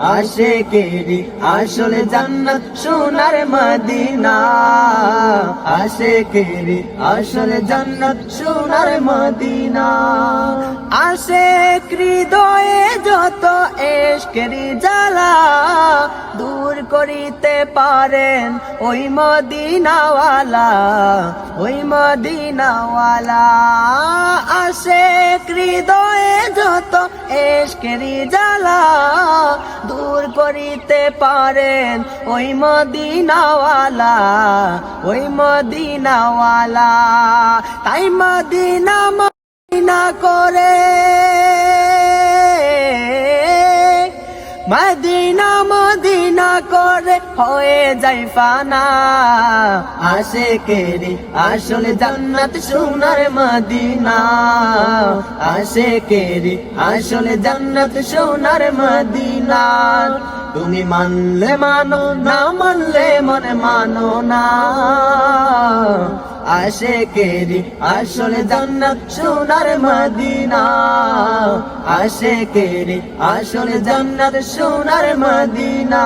আসে কেরি আসলে জান্নাত সোনার মদিনা। আসে কেরি আসলে জান্নাত সোনার মদিনা। আসে হৃদয়ে যত এশকেরি জ্বালা দূর করিতে পারেন ওই মদিনাওয়ালা ওই মদিনাওয়ালা। আসে হৃদয়ে যত এশকেরি জ্বালা করিতে পারেন। ওই মদিনাওয়ালা ওই মদিনাওয়ালা। তাই মদিনা মদিনা করে। মদিনা মদিনা করে হয়ে যাই ফানা। আসে কেরি আসলে জান্নাত সোনার মদিনা। আসে কেরি আসলে জান্নাত সোনার মদিনা। তুমি মানলে মানো, না মানলে মনে মানো না। আসে কেরি আসলে জান্নাত সোনার মদিনা। আসে কেরি আসলে জান্নাত সোনার মদিনা।